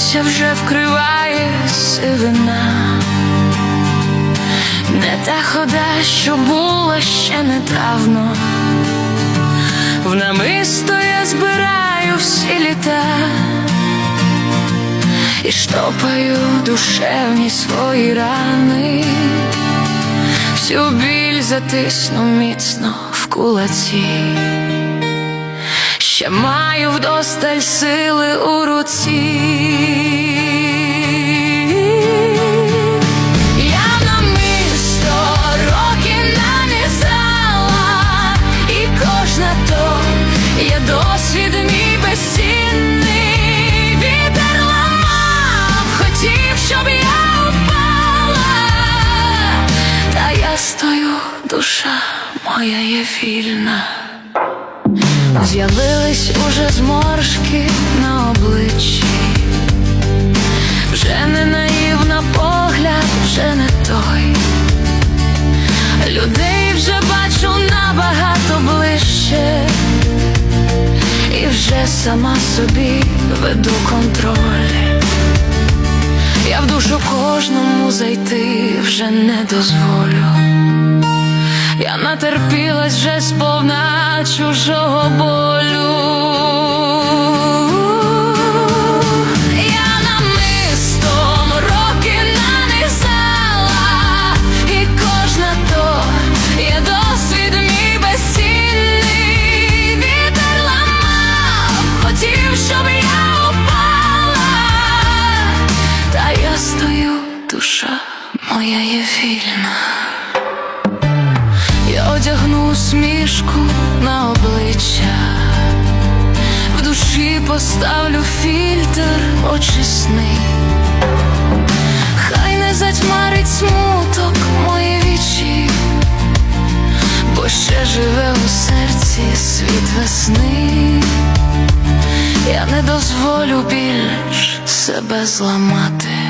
волосся вже вкриває сивина, не та хода, що була ще недавно. В намисто я збираю всі літа і штопаю душевні свої рани, всю біль затисну міцно в кулаці. Ще маю вдосталь сили у руці. Досвід мій безцінний. Вітер ламав, хотів, щоб я упала, та я стою, душа моя є вільна. З'явились уже зморшки на обличчі, вже не наївна погляд, вже не той. Вже сама собі веду контроль. Я в душу кожному зайти вже не дозволю. Я натерпілась вже сповна чужого болю. Моя є вільна. Я одягну усмішку на обличчя, в душі поставлю фільтр очисний, хай не затьмарить смуток мої вічі, бо ще живе у серці світ весни. Я не дозволю більш себе зламати.